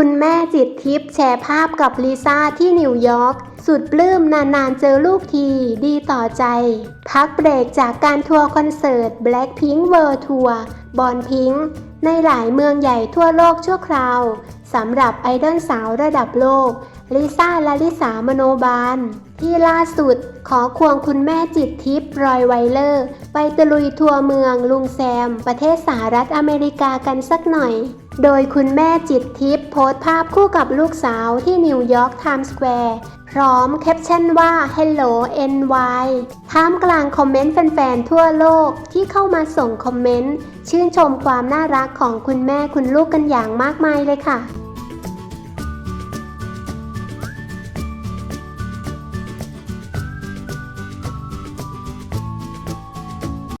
คุณแม่จิตทิพย์แชร์ภาพกับลิซ่าที่นิวยอร์กสุดปลื้มนานๆเจอลูกทีดีต่อใจ พักเบรกจากการทัวร์คอนเสิร์ต Blackpink World Tour บอนพิงในหลายเมืองใหญ่ทั่วโลกชั่วคราวสำหรับไอดอลสาวระดับโลกลิซ่าและลิสามโนบาล ที่ล่าสุดขอควงคุณแม่จิตทิพย์รอยไวเลอร์ ไปตะลุยทัวร์เมืองลุงแซม ประเทศสหรัฐอเมริกากันสักหน่อย โดยคุณแม่จิตทิพย์โพสต์ภาพคู่กับลูกสาวที่นิวยอร์กไทม์สแควร์พร้อมแคปชั่นว่า Hello NY ท่ามกลางคอมเมนต์แฟนๆ ทั่วโลกที่เข้ามาส่งคอมเมนต์ ชื่นชมความน่ารักของคุณแม่คุณลูกกันอย่างมากมายเลยค่ะ